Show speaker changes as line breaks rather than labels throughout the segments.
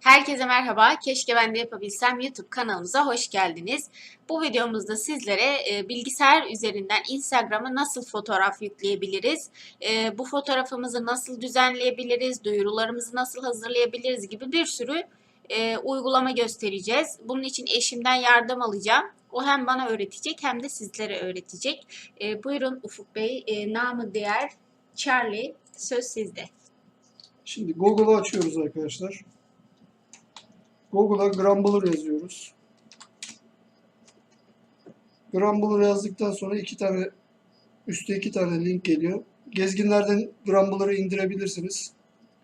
Herkese merhaba. Keşke ben de yapabilsem YouTube kanalımıza hoş geldiniz. Bu videomuzda sizlere e, bilgisayar üzerinden Instagram'a nasıl fotoğraf yükleyebiliriz, e, bu fotoğrafımızı nasıl düzenleyebiliriz, duyurularımızı nasıl hazırlayabiliriz gibi bir sürü e, uygulama göstereceğiz. Bunun için eşimden yardım alacağım. O hem bana öğretecek hem de sizlere öğretecek. E, buyurun Ufuk Bey, e, namı diğer Charlie söz sizde.
Şimdi Google'ı açıyoruz arkadaşlar. Google'a Grumbler yazıyoruz. Grumbler yazdıktan sonra iki tane üstte iki tane link geliyor. Gezginlerden Grumbler'ı indirebilirsiniz.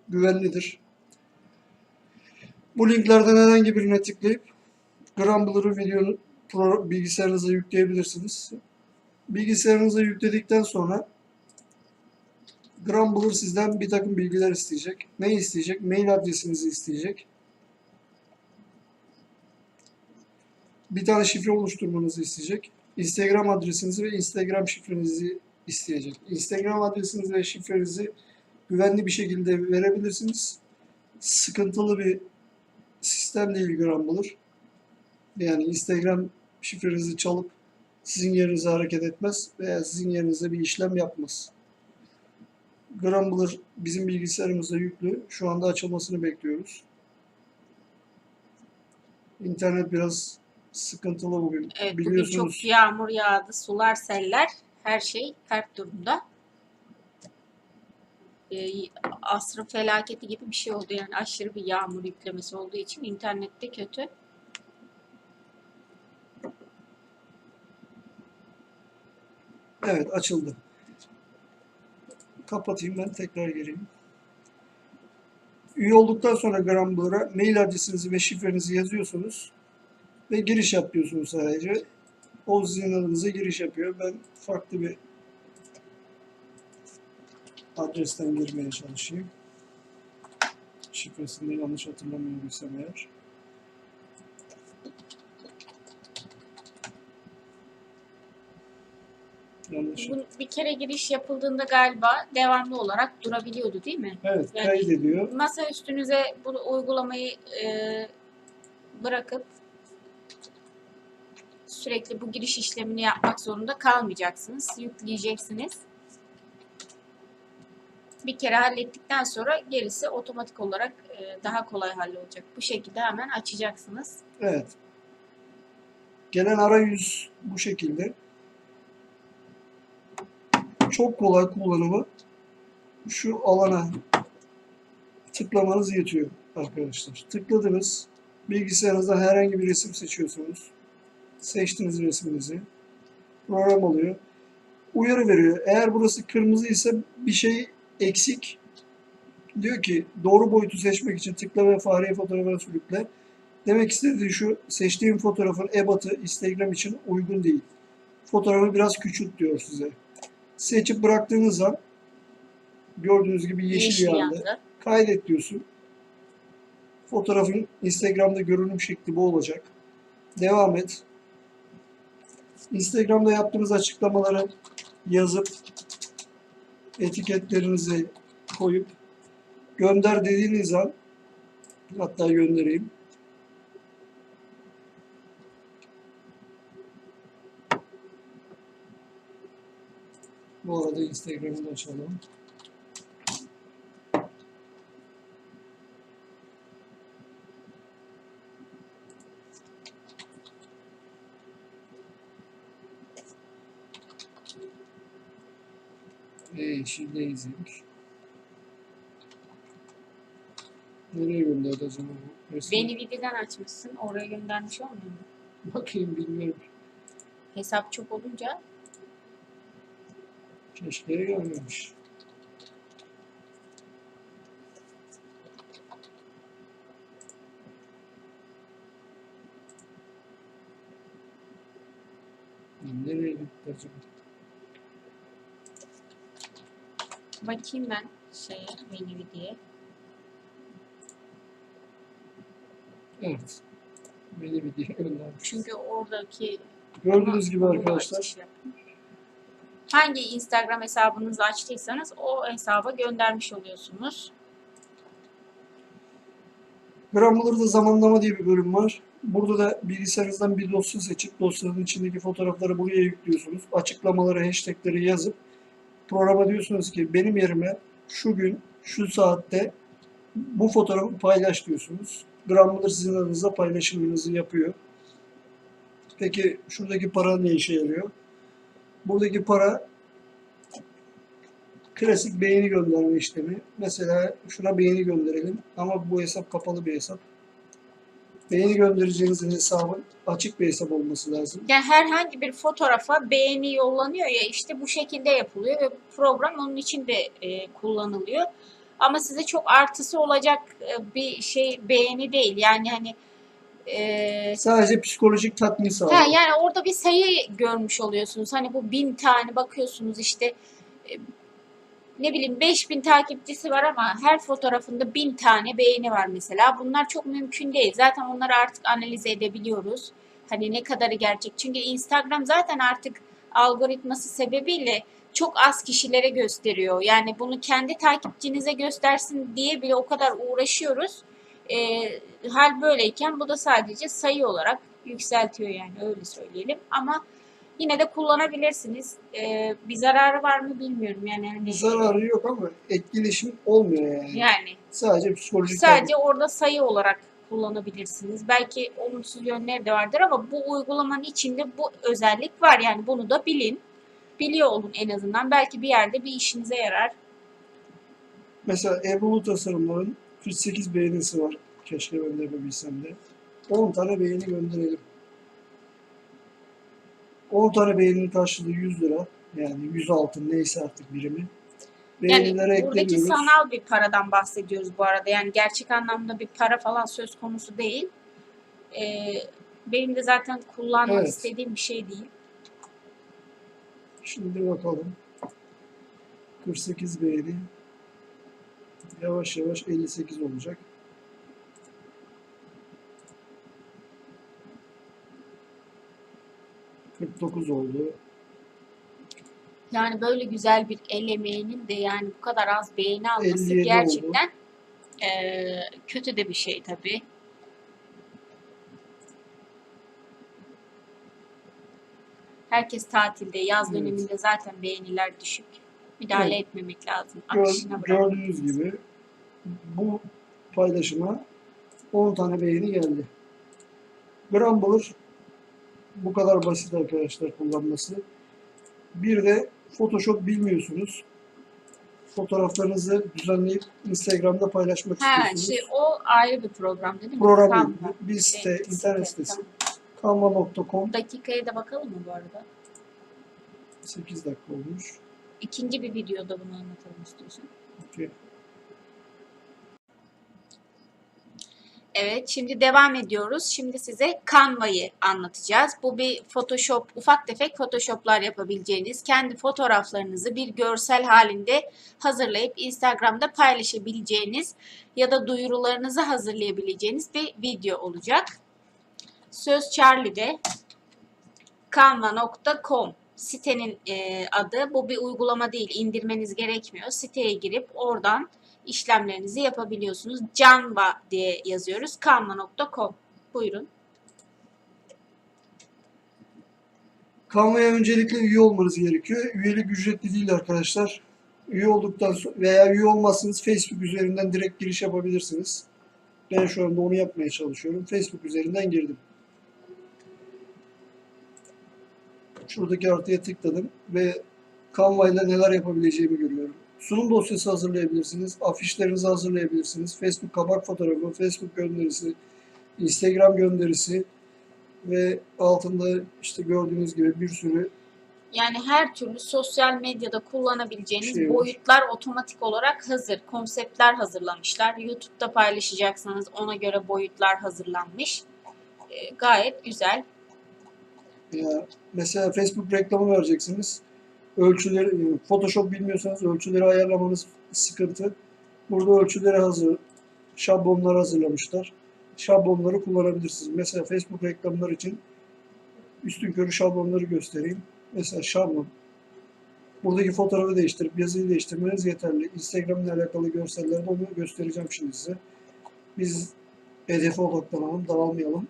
Güvenlidir. Bu linklerden herhangi birine tıklayıp Grumbler'ı videonun bilgisayarınıza yükleyebilirsiniz. Bilgisayarınıza yükledikten sonra Grumbler sizden bir takım bilgiler isteyecek. Ne isteyecek? Mail adresinizi isteyecek. Bir tane şifre oluşturmanızı isteyecek. Instagram adresinizi ve Instagram şifrenizi isteyecek. Instagram adresinizi ve şifrenizi güvenli bir şekilde verebilirsiniz. Sıkıntılı bir sistem değil Grumbler. Yani Instagram şifrenizi çalıp sizin yerinize hareket etmez veya sizin yerinize bir işlem yapmaz. Grumbler bizim bilgisayarımızda yüklü. Şu anda açılmasını bekliyoruz. İnternet biraz sıkıntılı bugün.
Evet, bugün
Biliyorsunuz
çok yağmur yağdı, sular, seller, her şey pert durumda. Ee, asrın felaketi gibi bir şey oldu yani aşırı bir yağmur yüklemesi olduğu için internette kötü.
evet açıldı. Kapatayım ben tekrar gireyim. Üye olduktan sonra Grumbler'a mail adresinizi ve şifrenizi yazıyorsunuz ve giriş yapıyorsunuz sadece. O sizin adınıza giriş yapıyor. Ben farklı bir adresten girmeye çalışayım. Şifresini yanlış hatırlamıyorsam eğer. Yanlış.
Bir kere giriş yapıldığında galiba devamlı olarak durabiliyordu değil mi?
Evet,
Yani-
kaydediyor.
Masa üstünüze bu uygulamayı e, bırakıp sürekli bu giriş işlemini yapmak zorunda kalmayacaksınız. Yükleyeceksiniz. Bir kere hallettikten sonra gerisi otomatik olarak e, daha kolay hallolacak. Bu şekilde hemen açacaksınız.
Evet. Gelen arayüz bu şekilde. Çok kolay kullanımı. Şu alana tıklamanız yetiyor arkadaşlar. Tıkladınız. Bilgisayarınızda herhangi bir resim seçiyorsunuz. Seçtiniz resminizi. Program alıyor. Uyarı veriyor. Eğer burası kırmızı ise bir şey eksik. Diyor ki doğru boyutu seçmek için tıkla ve fareyi fotoğrafa sürükle. Demek istediği şu, seçtiğim fotoğrafın ebatı Instagram için uygun değil. Fotoğrafı biraz küçült diyor size. Seçip bıraktığınız an gördüğünüz gibi yeşil, yandı. Kaydet diyorsun. Fotoğrafın Instagram'da görünüm şekli bu olacak. Devam et. Instagram'da yaptığınız açıklamaları yazıp etiketlerinizi koyup gönder dediğiniz an hatta göndereyim. Bu arada Instagram'ı açalım. Yeşil Lazing. Nereye gönderdi acaba bu resmi?
Beni videodan açmışsın. Oraya göndermiş olmuyor mu?
Bakayım bilmiyorum.
Hesap çok olunca
Keşke gelmemiş. Nereye gitti acaba?
Bakayım ben şeye beni videoya.
Evet. Bir diye göndermiş.
Çünkü oradaki
Gördüğünüz gibi arkadaşlar
yapın. Hangi Instagram hesabınızı açtıysanız o hesaba göndermiş oluyorsunuz.
Grammar'da zamanlama diye bir bölüm var. Burada da bilgisayarınızdan bir dosya seçip dosyanın içindeki fotoğrafları buraya yüklüyorsunuz. Açıklamaları, hashtagleri yazıp programa diyorsunuz ki benim yerime şu gün, şu saatte bu fotoğrafı paylaş diyorsunuz. Grammar'da sizin adınıza paylaşımınızı yapıyor. Peki şuradaki para ne işe yarıyor? Buradaki para klasik beğeni gönderme işlemi. Mesela şuna beğeni gönderelim ama bu hesap kapalı bir hesap. Beğeni göndereceğinizin hesabın açık bir hesap olması lazım.
Yani herhangi bir fotoğrafa beğeni yollanıyor ya işte bu şekilde yapılıyor ve program onun için de e, kullanılıyor. Ama size çok artısı olacak e, bir şey beğeni değil. Yani hani e,
Sadece psikolojik tatmin sağlıyor.
Yani orada bir sayı görmüş oluyorsunuz. Hani bu bin tane bakıyorsunuz işte e, ne bileyim 5000 takipçisi var ama her fotoğrafında bin tane beğeni var mesela. Bunlar çok mümkün değil. Zaten onları artık analiz edebiliyoruz. Hani ne kadarı gerçek. Çünkü Instagram zaten artık algoritması sebebiyle çok az kişilere gösteriyor. Yani bunu kendi takipçinize göstersin diye bile o kadar uğraşıyoruz. E, hal böyleyken bu da sadece sayı olarak yükseltiyor yani öyle söyleyelim. Ama yine de kullanabilirsiniz. E, bir zararı var mı bilmiyorum yani. Hani,
Zararı yok ama etkileşim olmuyor yani.
Yani
Sadece psikolojik
sadece orada sayı olarak kullanabilirsiniz. Belki olumsuz yönleri de vardır ama bu uygulamanın içinde bu özellik var. Yani bunu da bilin. Biliyor olun en azından. Belki bir yerde bir işinize yarar.
Mesela Ebru tasarımların 48 beğenisi var. Keşke ben de yapabilsem de. 10 tane beğeni gönderelim. 10 tane beğeninin karşılığı 100 lira. Yani 100 altın neyse artık birimi.
Yani
Beğenilere
buradaki
ekleniyoruz.
sanal bir paradan bahsediyoruz bu arada. Yani gerçek anlamda bir para falan söz konusu değil. Ee, benim de zaten kullanmak
Evet.
istediğim bir şey değil.
Şimdi bakalım. 48 beğeni. Yavaş yavaş 58 olacak. ...49 oldu.
Yani böyle güzel bir el emeğinin de yani bu kadar az beğeni alması
57
gerçekten eee, kötü de bir şey tabii. Herkes tatilde, yaz
Evet.
döneminde zaten beğeniler düşük. Müdahale
Evet.
etmemek lazım. Akışına
gördüğünüz gibi bu paylaşıma 10 tane beğeni geldi. Grumbler bu kadar basit arkadaşlar kullanması. Bir de Photoshop bilmiyorsunuz. Fotoğraflarınızı düzenleyip Instagram'da paylaşmak
Ha,
istiyorsunuz.
şey o ayrı bir program değil mi?
Program değil, bir site,
Şey,
internet
site,
sitesi.
tamam.
Canva.com
Dakikaya da bakalım mı bu arada?
8 dakika olmuş.
İkinci bir videoda bunu anlatalım istiyorsan.
Okey.
Evet, şimdi devam ediyoruz. Şimdi size Canva'yı anlatacağız. Bu bir Photoshop, ufak tefek Photoshop'lar yapabileceğiniz, kendi fotoğraflarınızı bir görsel halinde hazırlayıp Instagram'da paylaşabileceğiniz ya da duyurularınızı hazırlayabileceğiniz bir video olacak. Söz Charlie'de canva.com sitenin e, adı. Bu bir uygulama değil, indirmeniz gerekmiyor. Siteye girip oradan işlemlerinizi yapabiliyorsunuz. Canva diye yazıyoruz. Canva.com. Buyurun.
Canva'ya öncelikle üye olmanız gerekiyor. Üyelik ücretli değil arkadaşlar. Üye olduktan sonra veya üye olmazsanız Facebook üzerinden direkt giriş yapabilirsiniz. Ben şu anda onu yapmaya çalışıyorum. Facebook üzerinden girdim. Şuradaki artıya tıkladım ve Canva ile neler yapabileceğimi görüyorum. Sunum dosyası hazırlayabilirsiniz, afişlerinizi hazırlayabilirsiniz, Facebook kapak fotoğrafı, Facebook gönderisi, Instagram gönderisi ve altında işte gördüğünüz gibi bir sürü
Yani her türlü sosyal medyada kullanabileceğiniz
Şey var.
boyutlar otomatik olarak hazır. Konseptler hazırlamışlar. YouTube'da paylaşacaksanız ona göre boyutlar hazırlanmış. Ee, gayet güzel.
Ya mesela Facebook reklamı vereceksiniz. Ölçüleri, yani Photoshop bilmiyorsanız ölçüleri ayarlamanız sıkıntı. Burada ölçüleri hazır, şablonlar hazırlamışlar. Şablonları kullanabilirsiniz. Mesela Facebook reklamlar için üstünkörü şablonları göstereyim. Mesela şablon. Buradaki fotoğrafı değiştirip yazıyı değiştirmeniz yeterli. Instagram ile alakalı görsellerde onu göstereceğim şimdi size. Biz hedefe odaklanalım, dağılmayalım.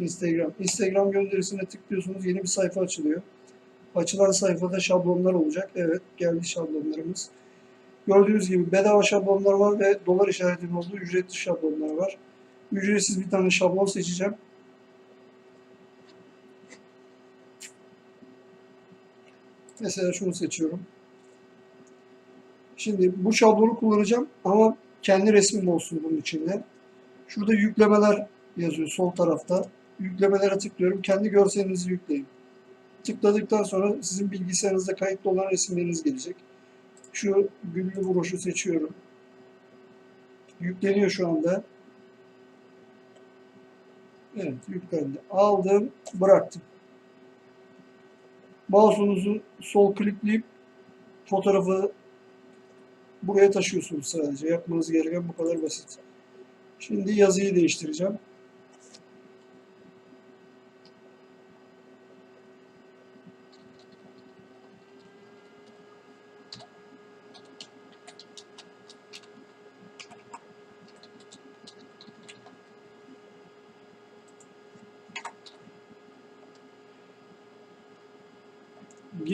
Instagram. Instagram gönderisine tıklıyorsunuz. Yeni bir sayfa açılıyor. Açılan sayfada şablonlar olacak. Evet geldi şablonlarımız. Gördüğünüz gibi bedava şablonlar var ve dolar işaretinin olduğu ücretli şablonlar var. Ücretsiz bir tane şablon seçeceğim. Mesela şunu seçiyorum. Şimdi bu şablonu kullanacağım ama kendi resmim olsun bunun içinde. Şurada yüklemeler yazıyor sol tarafta. Yüklemelere tıklıyorum. Kendi görselinizi yükleyin. Tıkladıktan sonra sizin bilgisayarınızda kayıtlı olan resimleriniz gelecek. Şu güllü broşu seçiyorum. Yükleniyor şu anda. Evet yüklendi. Aldım, bıraktım. Mouse'unuzu sol klikleyip fotoğrafı buraya taşıyorsunuz sadece. Yapmanız gereken bu kadar basit. Şimdi yazıyı değiştireceğim.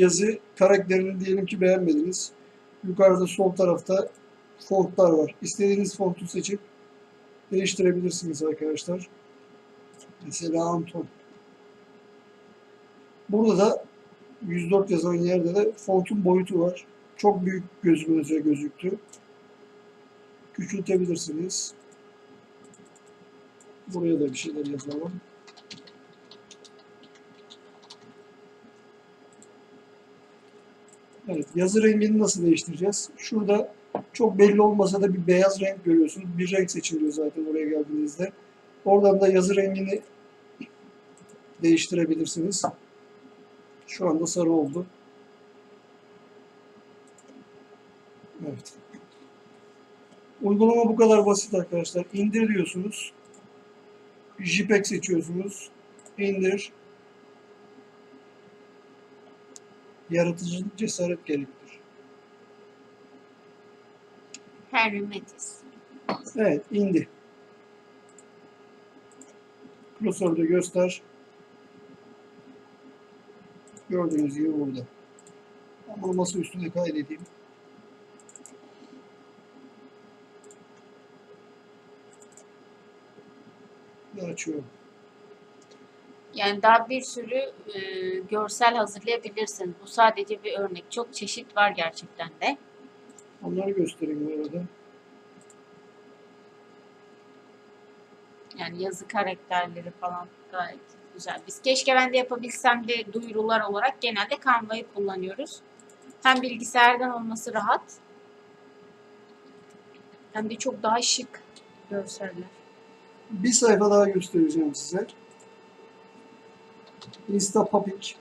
Yazı karakterini diyelim ki beğenmediniz. Yukarıda sol tarafta fontlar var. İstediğiniz fontu seçip değiştirebilirsiniz arkadaşlar. Mesela Anton. Burada da 104 yazan yerde de fontun boyutu var. Çok büyük gözümüze gözüktü. Küçültebilirsiniz. Buraya da bir şeyler yazalım. Evet, yazı rengini nasıl değiştireceğiz? Şurada çok belli olmasa da bir beyaz renk görüyorsunuz. Bir renk seçiliyor zaten oraya geldiğinizde. Oradan da yazı rengini değiştirebilirsiniz. Şu anda sarı oldu. Evet. Uygulama bu kadar basit arkadaşlar. İndir diyorsunuz. JPEG seçiyorsunuz. İndir. Yaratıcı cesaret gerektir.
Henry Matisse.
Evet, indi. Klasörde göster. Gördüğünüz gibi burada. Ama masa üstüne kaydedeyim. Ve açıyorum.
Yani daha bir sürü e, görsel hazırlayabilirsiniz. Bu sadece bir örnek. Çok çeşit var gerçekten de.
Onları göstereyim bu arada.
Yani yazı karakterleri falan gayet güzel. Biz keşke ben de yapabilsem de duyurular olarak genelde Canva'yı kullanıyoruz. Hem bilgisayardan olması rahat hem de çok daha şık görseller.
Bir sayfa daha göstereceğim size. Instapapic.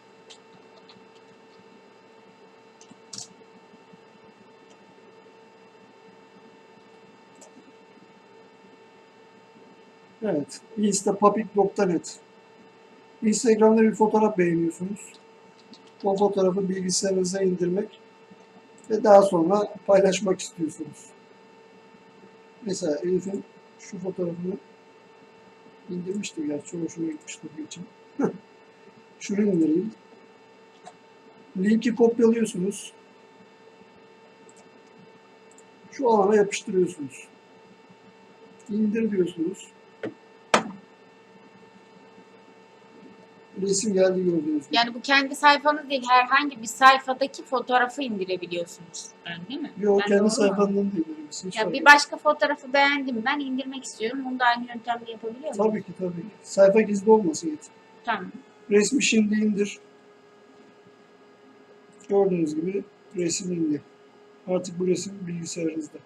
Evet, instapapic.net. Instagram'da bir fotoğraf beğeniyorsunuz. O fotoğrafı bilgisayarınıza indirmek ve daha sonra paylaşmak istiyorsunuz. Mesela Elif'in şu fotoğrafını indirmiştim gerçi hoşuma gitmişti için. Şunu indireyim. Linki kopyalıyorsunuz. Şu alana yapıştırıyorsunuz. İndir diyorsunuz. Resim geldi gördüğünüz gibi.
Yani bu kendi sayfanız değil herhangi bir sayfadaki fotoğrafı indirebiliyorsunuz. Yani değil mi?
Yok
Ben
kendi sayfandan da indirebilirsin.
Ya bir başka fotoğrafı beğendim ben indirmek istiyorum. Bunu da aynı yöntemle yapabiliyor muyum?
Tabii ki tabii ki. Sayfa gizli olmasın yeter.
Tamam.
Resmi şimdi indir. Gördüğünüz gibi resim indi. Artık bu resim bilgisayarınızda.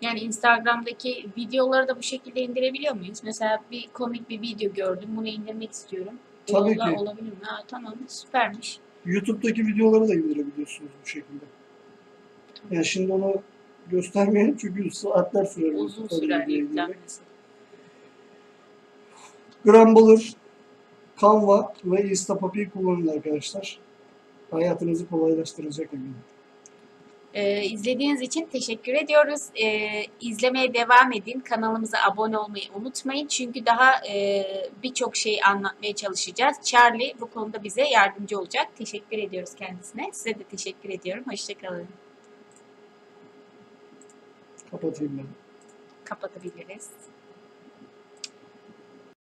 Yani Instagram'daki videoları da bu şekilde indirebiliyor muyuz? Mesela bir komik bir video gördüm. Bunu indirmek istiyorum.
Tabii
yolla
ki.
Olabilir mi? Ha, tamam süpermiş.
YouTube'daki videoları da indirebiliyorsunuz bu şekilde. Yani şimdi onu göstermeyelim çünkü saatler sürer.
Uzun sürer yüklenmesi.
Grumbler, Canva ve Instapapi kullanın arkadaşlar. Hayatınızı kolaylaştıracak eminim.
Ee, izlediğiniz için teşekkür ediyoruz. Ee, izlemeye devam edin. Kanalımıza abone olmayı unutmayın. Çünkü daha e, birçok şey anlatmaya çalışacağız. Charlie bu konuda bize yardımcı olacak. Teşekkür ediyoruz kendisine. Size de teşekkür ediyorum. Hoşçakalın.
Kapatayım ben.
Kapatabiliriz.